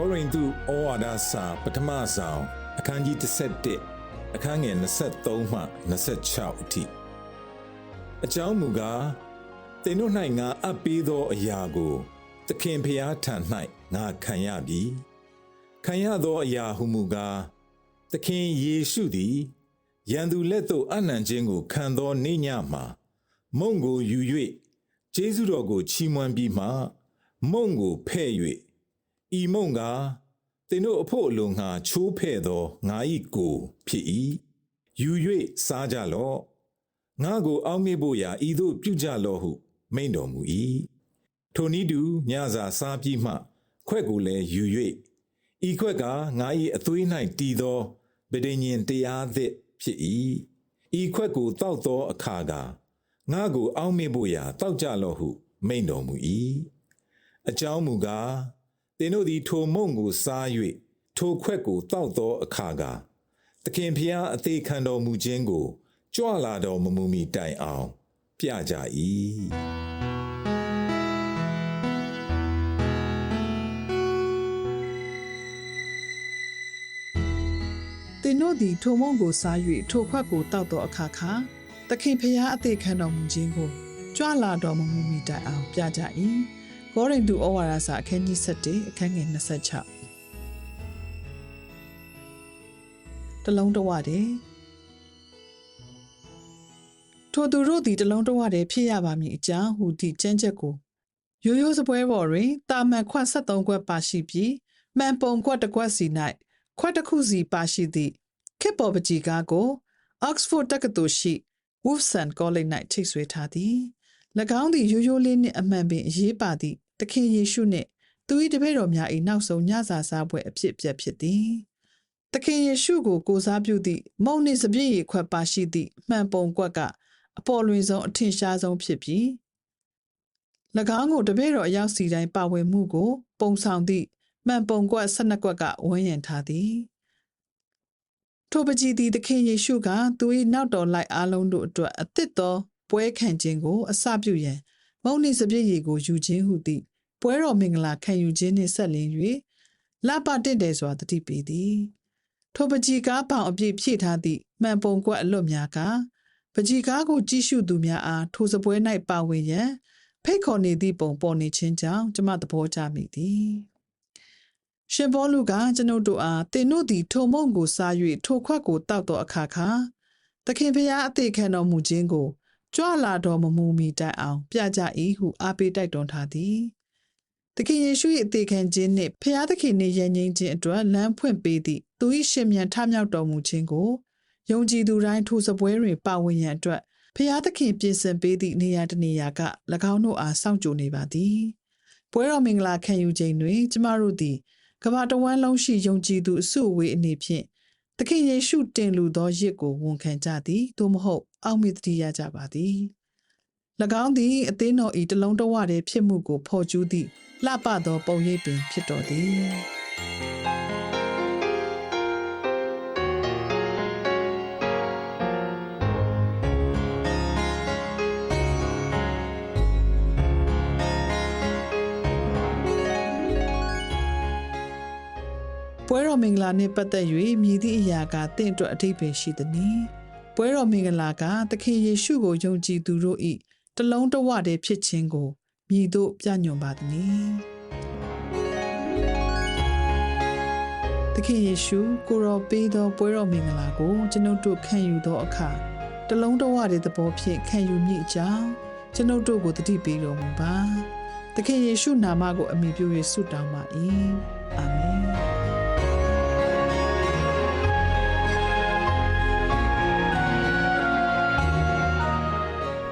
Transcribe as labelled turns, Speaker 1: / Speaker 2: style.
Speaker 1: ကောရိန္သုဩဝါဒစာပထမဆောင်အခန်းကြီး17အခန်းငယ်23မှ26အထိအကြောင်းမူကားသင်တို့၌ငါအပ်ပေးသောအရာကိုသခင်ဖျားထံ၌ငါခံရပြီခံရသောအရာဟုမူကားသခင်ယေရှုသည်ရန်သူလက်သို့အနံခြင်းကိုခံသောနေ့ညမှာမုံကိုယူ၍ကျေးဇူးတော်ကိုချီးမွမ်းပြီးမှမုံကိုဖဲ့၍ ဤမုံကသင်တို့အဖို့အလိုငှာချိုးဖဲ့သောငါ၏ကိုဖြစ်၏ယူ၍စားကြလော့ငါကိုအောက်မေ့ဖို့ရာဤသို့ပြုကြလော့ဟု မိန့်တော်မူ၏ထိုနည်းတူညစာစားပြီးမှ ခွက်ကိုလည်းယူ၍ဤခွက်ကငါ၏အသွေး၌တည်သောဗဒိညင်တရားသစ်ဖြစ်၏ဤခွက်ကိုတောက်သောအခါကငါကိုအောက်မေ့ဖို့ရာတောက်ကြလော့ဟု မိန့်တော်မူ၏အကြောင်းမူကား သင်တို့သည်ထိုမုံကိုစား၍ထိုခွက်ကိုတောက်သောအခါကသခင်ဖျားအသေးခံတော်မူခြင်းကိုကြွလာတော်မမူမီတိုင်အောင် ပြကြ၏
Speaker 2: သင်တို့သည်ထိုမုံကိုစား၍ထိုခွက်ကိုတောက်သောအခါခါသခင်ဖျားအသေးခံတော်မူခြင်းကိုကြွလာတော်မမူမီတိုင်အောင်ပြကြ၏ ဂေါရင်သူဩဝါဒစာအခန်းကြီး7အခန်းငယ်26တလုံးတဝတည်းထိုသူတို့သည်တလုံးတဝတည်းဖြစ်ရပါမည်အကြောင်းဟူသည့်ကျမ်းချက်ကိုရိုးရိုးစပွဲပေါ်တွင်တာမန်ခွက်73ခွက်ပါရှိပြီးမှန်ပုံခွက်တစ်ခွက်စီ၌ခွက်တစ်ခုစီပါရှိသည့်ခေတ်ပေါ်ပကြီးကားကို Oxford တက္ကသိုလ်ရှိ Wolfson College ၌ထိတ်ဆွဲထားသည်၎င်းသည်ရိုးရိုးလေးနှင့်အမှန်ပင်အရေးပါသည့် သခင်ယေရှုနှင့်သူ၏တပည့်တော်များ၏နောက်ဆုံးညစာစားပွဲအဖြစ်အပျက်ဖြစ်သည်သခင်ယေရှုကိုကိုးစားပြုသည့်မုန်နှင့်စပြည့်ရည်ခွက်ပါရှိသည့်မှန်ပုံကွက်ကအပေါ်လွင်ဆုံးအထင်ရှားဆုံးဖြစ်ပြီး၎င်းကိုတပည့်တော်အရောက်စီတိုင်းပါဝင်မှုကို ပုံဆောင်သည့်မှန်ပုံကွက်၁၂ကွက်ကဝန်းရံထားသည်ထိုပကြီးသည်သခင်ယေရှုကသူ၏နောက်တော်လိုက်အားလုံးတို့အတွက်အသစ်သောပွဲခံခြင်းကိုအစပြုရန် မုန်နှင့်စပြည့်ရည်ကိုယူခြင်းဟုသည့်ပွဲတော်မင်္ဂလာခံယူခြင်းနှင့်ဆက်လင်း၍လပတင့်တယ်စွာတတိပေသည်ထိုပကြီးကားပေါင်အပြည့်ဖြည့်ထားသည့်မှန်ပုံကွက်အလွတ်များကပကြီးကားကိုကြည့်ရှုသူများအားထိုစပွဲ၌ပါဝင်ရန်ဖိတ်ခေါ်နေသည့်ပုံပေါ်နေခြင်းကြောင့်ကျမသဘောကျမိသည်ရှင်ဘောလူကကျွန်ုပ်တို့အားတင်တို့သည်ထိုမုံကိုစား၍ထိုခွက်ကိုတောက်သောအခါခါသခင်ဖျားအသေးခံတော်မူခြင်းကို ကြွလာတော်မမူမီတိုင်အောင် ပြကြ၏ဟုအားပေးတိုက်တွန်းထားသည်သခင်ယေရှု၏အသေးခံခြင်းနှင့်ဖျားသခင်နှင့်ယဉ်ကျေးခြင်းအတွက်လမ်းဖွင့်ပေးသည့်သူ၏ရှင်မြန်ထမြောက်တော်မူခြင်းကိုယုံကြည်သူတိုင်းထိုစပွဲတွင်ပါဝင်ရန်အတွက်ဖျားသခင်ပြင်ဆင်ပေးသည့်နေရာတစ်နေရာက၎င်းတို့အားစောင့်ကြိုနေပါသည်ပွဲတော်မင်္ဂလာခံယူခြင်းတွင် ကျမတို့သည်ကမ္ဘာတစ်ဝန်းလုံးရှိယုံကြည်သူအစုအဝေးအနေဖြင့် သခင်ယေရှုတင်လူသောရစ်ကိုဝန်ခံကြသည်သို့မဟုတ် အောက်မေ့တည်ရကြပါသည်၎င်းသည်အသင်းတော်ဤတလုံးတဝတည်းဖြစ်မှုကိုဖော်ကျူးသည့်လှပသောပုံရိပ်ပင်ဖြစ်တော်သည် ပွဲတော်မင်္ဂလာနှင့်ပတ်သက်၍မြည်သည့်အရာကတင့်အတွက်အထိပ္ပယ်ရှိသည်။ပွဲတော်မင်္ဂလာကသခင်ယေရှုကိုယုံကြည်သူတို့၏တလုံးတဝတည်းဖြစ်ခြင်းကိုမြည်သို့ပြညွှန်ပါသည်။သခင်ယေရှုကိုရောပေးသောပွဲတော်မင်္ဂလာကိုကျွန်ုပ်တို့ခံယူသောအခါတလုံးတဝတည်းသဘောဖြင့်ခံယူမိအကြောင်းကျွန်ုပ်တို့ကိုတတိပေးတော်မူပါ။သခင်ယေရှုနာမကိုအမိပြု၍ဆုတောင်းပါ၏။အာမင်။
Speaker 1: င